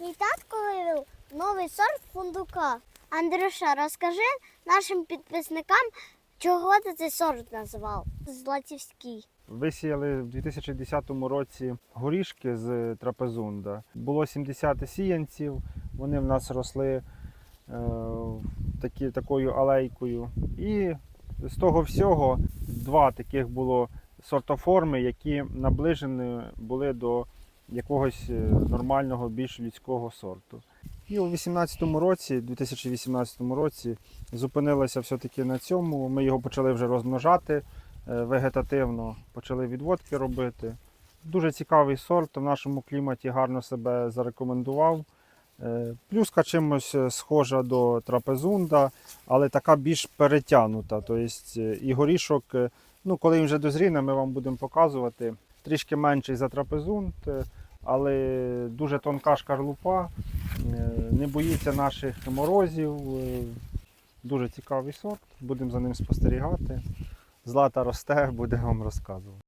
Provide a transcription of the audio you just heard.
Мій татко вивів новий сорт фундука. Андрюша, розкажи нашим підписникам, чого ти цей сорт назвав? Златівський. Висіяли в 2010 році горішки з трапезунда. Було 70 сіянців. Вони в нас росли е, такі, такою алейкою. І з того всього два таких було сортоформи, які наближені були до якогось е, нормального, більш людського сорту. І у 2018 році, 2018 році, зупинилося все-таки на цьому. Ми його почали вже розмножати е, вегетативно, почали відводки робити. Дуже цікавий сорт, в нашому кліматі гарно себе зарекомендував. Е, Плюска чимось схожа до трапезунда, але така більш перетягнута. Тобто і горішок, ну, коли він вже дозріне, ми вам будемо показувати. Трішки менший за трапезунд, е, але дуже тонка шкарлупа, е, не боїться наших морозів. е, Дуже цікавий сорт, будемо за ним спостерігати. Злата росте, будемо вам розказувати.